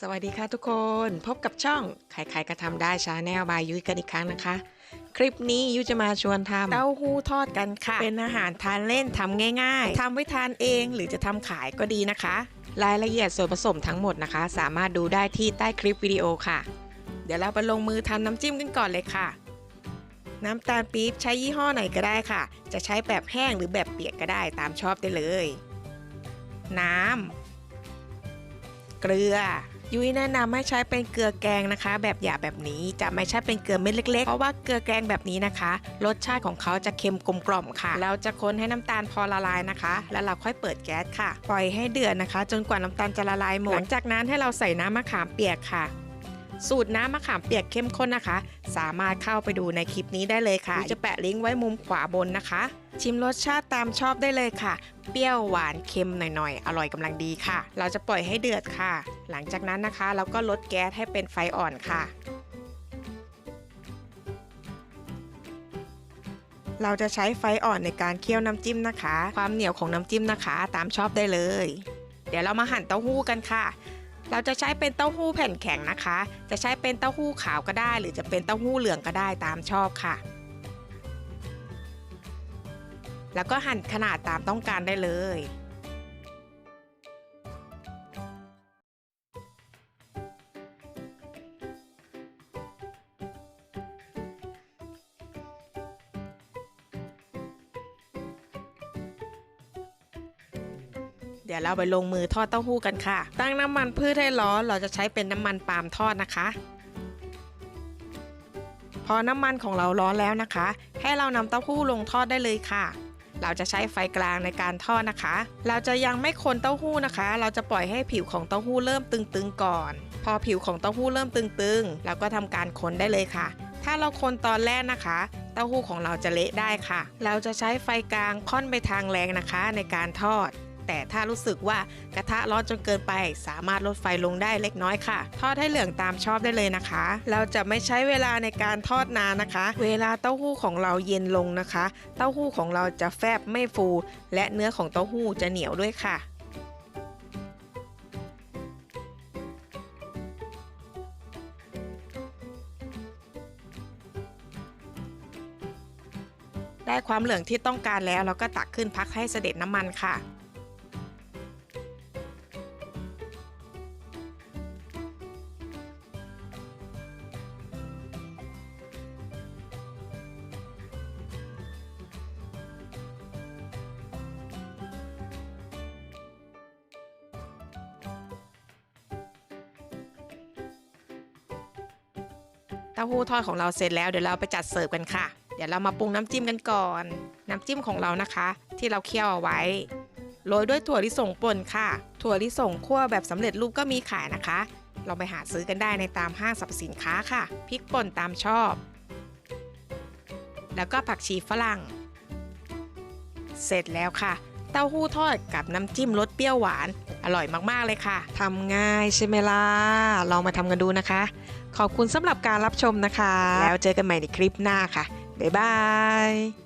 สวัสดีค่ะทุกคนพบกับช่องใครๆก็ทำได้ชาแนลบายยุ้ยกันอีกครั้งนะคะ คลิปนี้ยุ้ยจะมาชวนทำเต้าหู้ทอดกันค่ะ เป็นอาหารทานเล่นทำง่าย ๆทำไว้ทานเองหรือจะทำขายก็ดีนะคะ รายละเอียดส่วนผสมทั้งหมดนะคะ สามารถดูได้ที่ใต้คลิปวิดีโอค่ะ เดี๋ยวเราไปลงมือทำน้ำจิ้มกันก่อนเลยค่ะ น้ำตาลปี๊บใช้ยี่ห้อไหนก็ได้ค่ะ จะใช้แบบแห้งหรือแบบเปียกก็ได้ตามชอบได้เลย น้ำเกลือ ยุ้ยแนะนำให้ใช้เป็นเกลือแกงนะคะ แบบหยาบแบบนี้จะไม่ใช่เป็นเกลือเม็ดเล็กๆ เพราะว่าเกลือแกงแบบนี้นะคะ รสชาติของเขาจะเค็มกลมกล่อมค่ะ เราจะคนให้น้ำตาลพอละลายนะคะ แล้วเราค่อยเปิดแก๊สค่ะ ปล่อยให้เดือดนะคะ จนกว่าน้ำตาลจะละลายหมดหลังจากนั้นให้เราใส่น้ำมะขามเปียกค่ะ สูตรน้ำมะขามเปียกเข้มข้นนะคะ สามารถเข้าไปดูในคลิปนี้ได้เลยค่ะ จะแปะลิงก์ไว้มุมขวาบนนะคะ ชิมรสชาติตามชอบได้เลยค่ะ เปรี้ยวหวานเค็มหน่อยๆ อร่อยกำลังดีค่ะ เราจะปล่อยให้เดือดค่ะ หลังจากนั้นนะคะเราก็ลดแก๊สให้เป็นไฟอ่อนค่ะเราจะใช้ไฟอ่อนในการเคี่ยวน้ำจิ้มนะคะ ความเหนียวของน้ำจิ้มนะคะ ตามชอบได้เลย เดี๋ยวเรามาหั่นเต้าหู้กันค่ะ เราจะใช้เป็นเต้าหู้แผ่นแข็งนะคะ จะใช้เป็นเต้าหู้ขาวก็ได้ หรือจะเป็นเต้าหู้เหลืองก็ได้ตามชอบค่ะ แล้วก็หั่นขนาดตามต้องการได้เลย เดี๋ยวเราไปลงมือทอดเต้าหู้กันค่ะ ตั้งน้ำมันพืชให้ร้อนเราจะใช้เป็นน้ำมันปาล์มทอดนะคะ พอน้ำมันของเราร้อนแล้วนะคะ ให้เรานำเต้าหู้ลงทอดได้เลยค่ะ เราจะใช้ไฟกลางในการทอดนะคะ เราจะยังไม่คนเต้าหู้นะคะ เราจะปล่อยให้ผิวของเต้าหู้เริ่มตึงๆก่อน พอผิวของเต้าหู้เริ่มตึงๆเราก็ทำการคนได้เลยค่ะ ถ้าเราคนตอนแรกนะคะเต้าหู้ของเราจะเละได้ค่ะ เราจะใช้ไฟกลางค่อนไปทางแรงนะคะในการทอด แต่ถ้ารู้สึกว่ากระทะร้อนจนเกินไป สามารถลดไฟลงได้เล็กน้อยค่ะ ทอดให้เหลืองตามชอบได้เลยนะคะ เราจะไม่ใช้เวลาในการทอดนานนะคะ เวลาเต้าหู้ของเราเย็นลงนะคะ เต้าหู้ของเราจะแฟบไม่ฟู และเนื้อของเต้าหู้จะเหนียวด้วยค่ะได้ความเหลืองที่ต้องการแล้วเราก็ตักขึ้นพักให้เสด็จน้ำมันค่ะ เต้าหู้ทอดของเราเสร็จแล้วเดี๋ยวเราไปจัดเสิร์ฟกันค่ะ เดี๋ยวเรามาปรุงน้ำจิ้มกันก่อน น้ำจิ้มของเรานะคะ ที่เราเคี่ยวเอาไว้โรยด้วยถั่วลิสงป่นค่ะ ถั่วลิสงคั่วแบบสำเร็จรูปก็มีขายนะคะเราไปหาซื้อกันได้ในตามห้างสรรพสินค้าค่ะพริกป่นตามชอบ แล้วก็ผักชีฝรั่ง เสร็จแล้วค่ะ เต้าหู้ทอดกับน้ำจิ้มรสเปรี้ยวหวาน อร่อยมากๆเลยค่ะทำง่ายใช่ไหมล่ะ ลองมาทำกันดูนะคะ ขอบคุณสำหรับการรับชมนะคะ แล้วเจอกันใหม่ในคลิปหน้าค่ะ บ๊ายบาย